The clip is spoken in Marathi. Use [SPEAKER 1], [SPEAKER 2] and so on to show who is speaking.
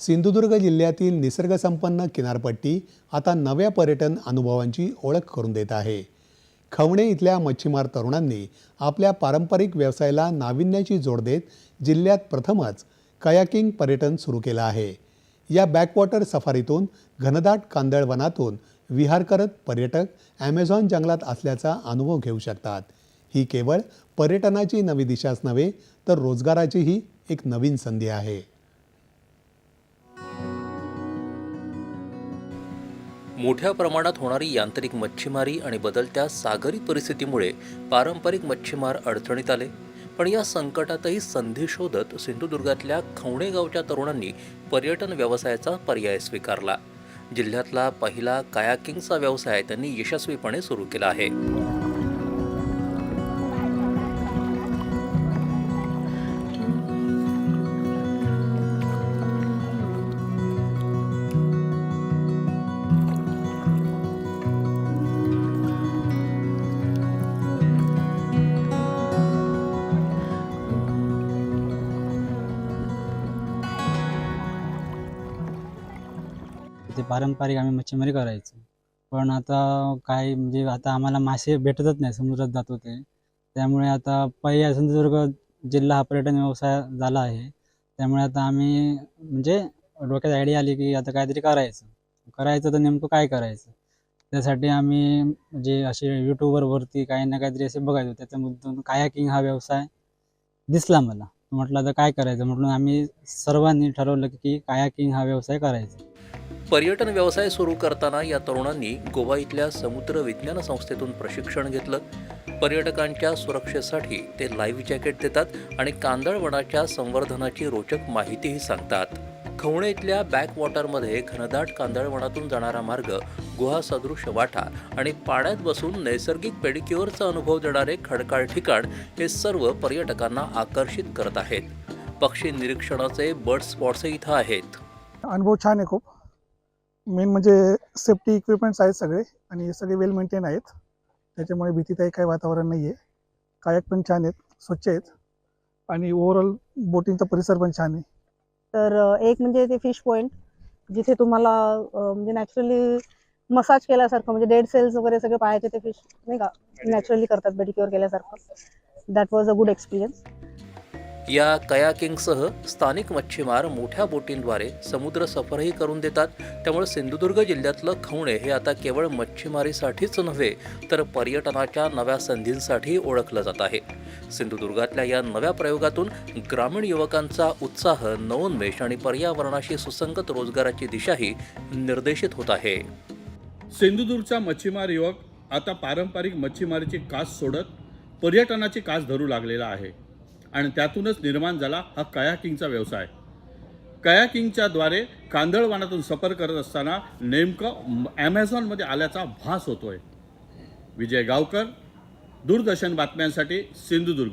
[SPEAKER 1] सिंधुदुर्ग जिल्ह्यातील निसर्गसंपन्न किनारपट्टी आता नव्या पर्यटन अनुभवांची ओळख करून देत आहे. खवणे इथल्या मच्छीमार तरुणांनी आपल्या पारंपरिक व्यवसायाला नाविन्याची जोड देत जिल्ह्यात प्रथमच कयाकिंग पर्यटन सुरू केलं आहे. या बॅकवॉटर सफारीतून घनदाट कांदळ वनातून विहार करत पर्यटक ॲमेझॉन जंगलात असल्याचा अनुभव घेऊ शकतात. ही केवळ पर्यटनाची नवी दिशाच नव्हे तर रोजगाराचीही एक नवीन संधी आहे.
[SPEAKER 2] मोठ्या प्रमाणात होणारी यांत्रिक मच्छीमारी आणि बदलत्या सागरी परिस्थितीमुळे पारंपरिक मच्छीमार अडचणीत आले. पण या संकटातही संधी शोधत सिंधुदुर्गातल्या खवणे गावच्या तरुणांनी पर्यटन व्यवसायाचा पर्याय स्वीकारला. जिल्ह्यातला पहिला कायाकिंगचा व्यवसाय त्यांनी यशस्वीपणे सुरू केला आहे.
[SPEAKER 3] ते पारंपरिक आम्ही मच्छीमारी करायचो. पण आता काय म्हणजे आता आम्हाला मासे भेटतच नाही समुद्रात जात होते. त्यामुळे आता पहिल्या सिंधुदुर्ग जिल्हा हा पर्यटन व्यवसाय झाला आहे. त्यामुळे आता आम्ही म्हणजे डोक्यात आयडिया आली की आता काहीतरी करायचं. करायचं तर नेमकं काय करायचं? त्यासाठी आम्ही म्हणजे असे यूट्यूबरवरती काही ना काहीतरी असे बघायचो. त्याच्यामधून कायाकिंग हा व्यवसाय दिसला मला. म्हटलं आता काय करायचं? म्हटलं आम्ही सर्वांनी ठरवलं की कायाकिंग हा व्यवसाय करायचा.
[SPEAKER 2] पर्यटन व्यवसाय सुरू करताना या तरुणांनी गोवा इथल्या समुद्र विज्ञान संस्थेतून प्रशिक्षण घेतलं. पर्यटकांच्या सुरक्षेसाठी ते लाईव्ह जॅकेट देतात आणि कांदळवनाच्या संवर्धनाची रोचक माहितीही सांगतात. खवणे इथल्या बॅकवॉटरमध्ये घनदाट कांदळवनातून जाणारा मार्ग गुहा सदृश वाटा आणि पाण्यात बसून नैसर्गिक पेडिक्युअरचा अनुभव देणारे खडकाळ ठिकाण हे सर्व पर्यटकांना आकर्षित करत आहेत. पक्षी निरीक्षणाचे बर्ड स्पॉट्सही इथं आहेत.
[SPEAKER 4] अनुभव छान आहे खूप. मेन म्हणजे सेफ्टी इक्विपमेंट्स आहेत सगळे आणि हे सगळे वेल मेंटेन आहेत. त्याच्यामुळे भीतीदायक काही वातावरण नाही आहे कायक पण छान आहेत स्वच्छ आहेत. आणि ओव्हरऑल बोटिंगचा परिसर पण छान आहे.
[SPEAKER 5] तर एक म्हणजे ते फिश पॉइंट जिथे तुम्हाला म्हणजे नॅचरली मसाज केल्यासारखं म्हणजे डेड सेल्स वगैरे सगळे पाहायचे ते फिश नाही का? नॅचरली करतात बेडिक्युअर केल्यासारखं. That was a good experience
[SPEAKER 2] या कयाकिंगसह स्थानिक मच्छीमार मोठ्या बोटींद्वारे समुद्र सफरही करून देतात. त्यामुळे सिंधुदुर्ग जिल्ह्यातलं खवणे हे आता केवळ मच्छीमारीसाठीच नव्हे तर पर्यटनाच्या नव्या संधींसाठी ओळखलं जात आहे. सिंधुदुर्गातल्या या नव्या प्रयोगातून ग्रामीण युवकांचा उत्साह नवोन्मेष आणि पर्यावरणाशी सुसंगत रोजगाराची दिशाही निर्देशित होत आहे.
[SPEAKER 6] सिंधुदुर्गचा मच्छीमार युवक आता पारंपरिक मच्छीमारीची कास सोडत पर्यटनाची कास धरू लागलेला आहे. आणि त्यातूनच निर्माण झाला हा कयाकिंगचा व्यवसाय. कयाकिंगच्या द्वारे कांदळवानातून सफर करत असताना नेमकं ॲमेझॉनमध्ये आल्याचा भास होतोय. विजय गावकर दूरदर्शन बातम्यांसाठी सिंधुदुर्ग.